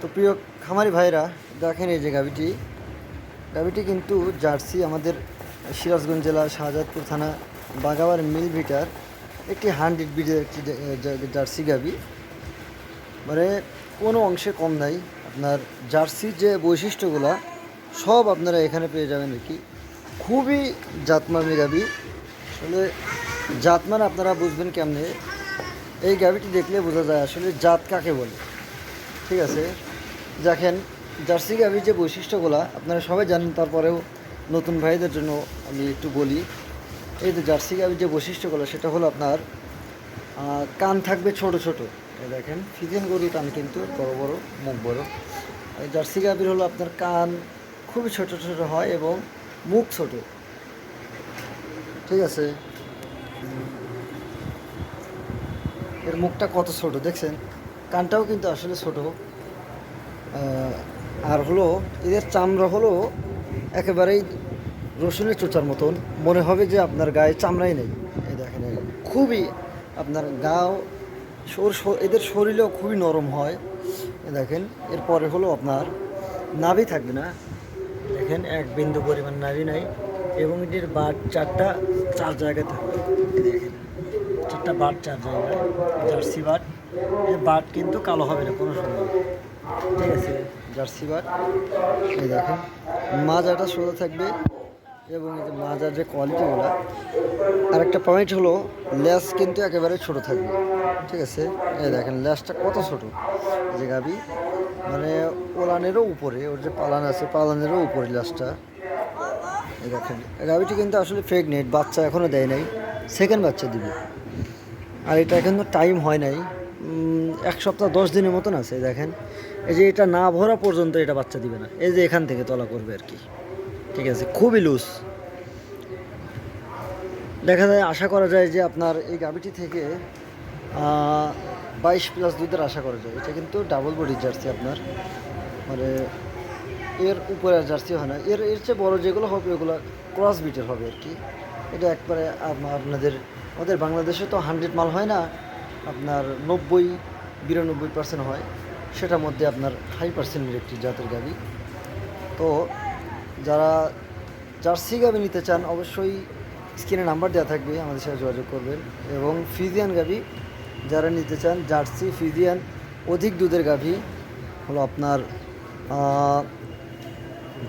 তো প্রিয় খামারি ভাইরা দেখেন এই যে গাভিটি। গাভিটি কিন্তু জার্সি, আমাদের সিরাজগঞ্জ জেলা শাহজাদপুর থানা বাগাবার মিল ভিটার একটি হান্ড্রেড বিডের একটি জার্সি গাভি। মানে কোনো অংশে কম নাই। আপনার জার্সির যে বৈশিষ্ট্যগুলো, সব আপনারা এখানে পেয়ে যাবেন আর কি। খুবই জাতমামি গাভি। আসলে জাতমান আপনারা বুঝবেন কেমনে? এই গাভিটি দেখলে বোঝা যায় আসলে জাত কাকে বলে। ঠিক আছে? দেখেন, জার্সি গাভির যে বৈশিষ্ট্যগুলো, আপনারা সবাই জানেন, তারপরেও নতুন ভাইদের জন্য আমি একটু বলি। এই যে জার্সি গাভির যে বৈশিষ্ট্যগুলো, সেটা হলো আপনার কান থাকবে ছোট ছোট। এই দেখেন ফিজেন গরু কান কিন্তু বড় বড়, মুখ বড়। জার্সি গাভির হলো আপনার কান খুবই ছোট ছোট হয় এবং মুখ ছোট। ঠিক আছে? এর মুখটা কত ছোট, দেখছেন? কানটাও কিন্তু আসলে ছোট। আর হলো এদের চামড়া হলো একেবারেই রসুনের চোচার মতন। মনে হবে যে আপনার গায়ে চামড়াই নেই। এই দেখেন খুবই আপনার গাও এদের শরীরেও খুবই নরম হয়। এই দেখেন, এরপরে হলো আপনার নাভি থাকবে না। দেখেন, এক বিন্দু পরিমাণ নাভি নাই এবং এটির বাট চারটা চার জায়গায় থাকবে। দেখেন। চারটা বাট চার জায়গায়, জার্সি বাট। এই বাট কিন্তু কালো হবে না, কোনো সময় ঠিক আছে, জার্সি বাট। এই দেখেন, মাজাটা সোজা থাকবে এবং এই যে মাজার যে কোয়ালিটিগুলো আর একটা পয়েন্ট হলো, লেস কিন্তু একেবারে ছোট থাকবে। ঠিক আছে, এই দেখেন, লেসটা কত ছোট? যে গাবি মানে ওলানেরও উপরে, ওর যে পালান আছে, পালানেরও উপরে লেসটা। এই দেখেন, গাবিটি কিন্তু আসলে প্রেগনেন্ট বাচ্চা এখনও দেয় নাই। সেকেন্ড বাচ্চা দিবে। আর এটা এখন তো টাইম হয় নাই। এক সপ্তাহ দশ দিনের মতন আছে, দেখেন। এই যে এটা না ভরা পর্যন্ত এটা বাচ্চা দিবে না। এই যে এখান থেকে তলা করবে আর কি। ঠিক আছে, খুবই লুজ দেখা যায়, আশা করা যায় যে আপনার এই গাভিটি থেকে বাইশ প্লাস দুধের আশা করা যায়। এটা কিন্তু ডাবল বডি জার্সি আপনার। মানে এর উপরে জার্সি হয় না। এর এর চেয়ে বড় যেগুলো হবে, ওগুলো ক্রস বিটের হবে আর কি। এটা একবারে আপ- আপনাদের আমাদের বাংলাদেশে তো হান্ড্রেড মাল হয় না, আপনার নব্বই, বিরানব্বই পার্সেন্ট হয়। সেটার মধ্যে আপনার হাই পার্সেন্টের একটি জাতের গাভি। তো যারা জার্সি গাভি নিতে চান, অবশ্যই স্ক্রিনে নাম্বার দেওয়া থাকবে, আমাদের সাথে যোগাযোগ করবেন। এবং ফিজিয়ান গাভি, যারা নিতে চান, জার্সি ফিজিয়ান অধিক দুধের গাভি, হলো আপনার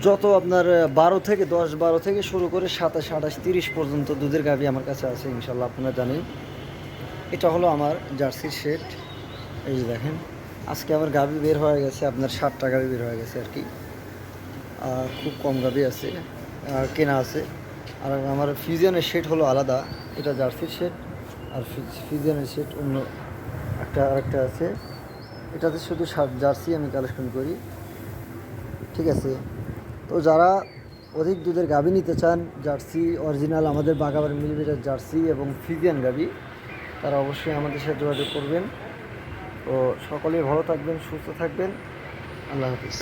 যত আপনার বারো থেকে দশ, বারো থেকে শুরু করে সাতাশ, আঠাশ, তিরিশ পর্যন্ত দুধের গাভি আমার কাছে আছে, ইনশাল্লাহ আপনারা জানেন। এটা হলো আমার জার্সির সেট। এই যে দেখেন, আজকে আমার গাভি বের হয়ে গেছে, আপনার ষাটটা গাভি বের হয়ে গেছে আর কি। আর খুব কম গাভি আছে, আর কেনা আছে। আর আমার ফিজিয়ানের সেট হলো আলাদা, এটা জার্সির সেট। আর ফিজিয়ানের সেট অন্য একটা, আরেকটা আছে। এটাতে শুধু জার্সি আমি কালেকশন করি। ঠিক আছে? তো যারা অধিক দুধের গাভি নিতে চান, জার্সি, অরিজিনাল আমাদের বাগাবার মিলিমিটার জার্সি এবং ফিজিয়ান গাভি, তারা অবশ্যই আমাদের সাথে যোগাযোগ করবেন। তো সকলেই ভালো থাকবেন, সুস্থ থাকবেন। আল্লাহ হাফিজ।